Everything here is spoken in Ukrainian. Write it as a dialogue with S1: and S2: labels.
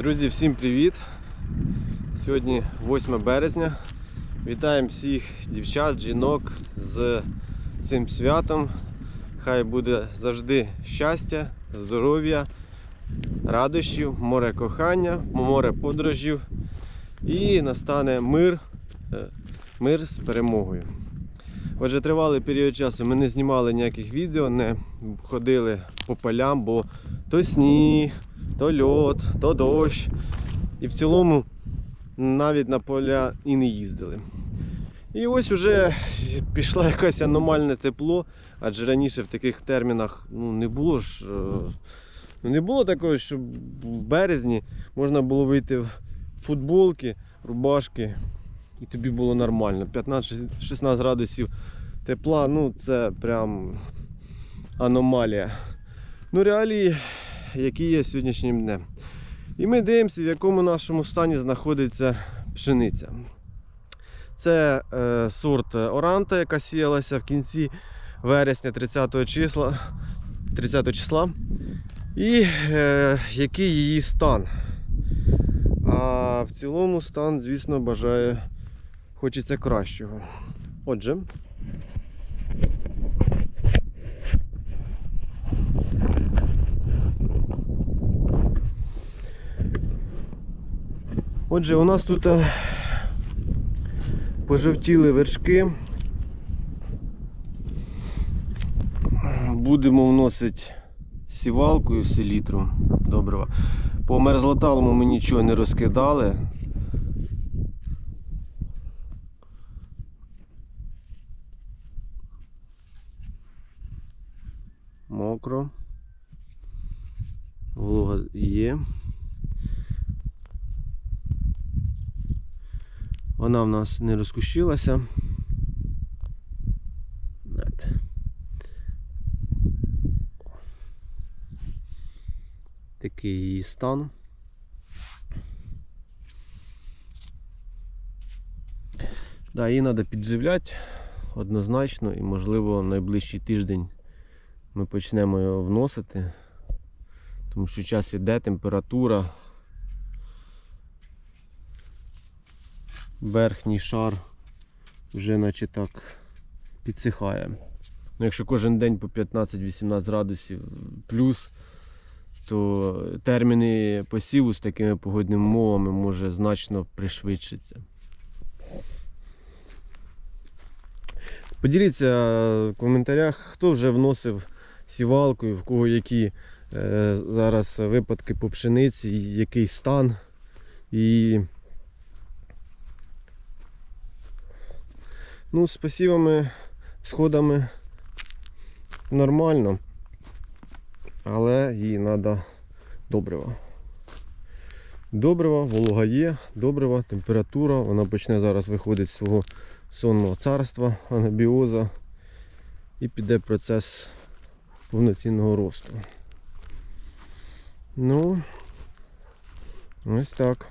S1: Друзі, всім привіт! Сьогодні 8 березня. Вітаємо всіх дівчат, жінок з цим святом. Хай буде завжди щастя, здоров'я, радощів, море кохання, море подорожів і настане мир, е, мир з перемогою. Отже, тривалий період часу ми не знімали ніяких відео, не ходили по полям, бо то сніг, то льот, то дощ. І в цілому навіть на поля і не їздили. І ось уже пішло якесь аномальне тепло, адже раніше в таких термінах ну, не було ж. е, Ну, не було такого, щоб в березні можна було вийти в футболки, рубашки, і тобі було нормально. 15-16 градусів тепла, ну це прям аномалія. Ну, реалії, які є сьогоднішнім днем. І ми дивимося, в якому нашому стані знаходиться пшениця. Це е, сорт Оранта, яка сіялася в кінці вересня 30 числа. 30 числа. І е, який її стан. А в цілому стан, звісно, бажає, хочеться кращого. Отже. Отже, у нас тут е, пожовтіли вершки. Будемо вносити сівалкою селітру добрива. По мерзлоталому ми нічого не розкидали. Мокро. Волога є. Вона в нас не розкущилася. Такий її стан. Да, її треба підживляти однозначно і можливо найближчий тиждень ми почнемо його вносити, тому що час іде, температура. Верхній шар вже наче так підсихає. Ну, якщо кожен день по 15-18 градусів плюс, то терміни посіву з такими погодними умовами може значно пришвидшитися. Поділіться в коментарях, хто вже вносив сівалкою, в кого які е, зараз випадки по пшениці, який стан. І ну, з посівами, сходами нормально, але їй треба добрива. Добрива, волога є, добрива, температура, вона почне зараз виходити з свого сонного царства, анабіоза і піде процес повноцінного росту. Ну, ось так.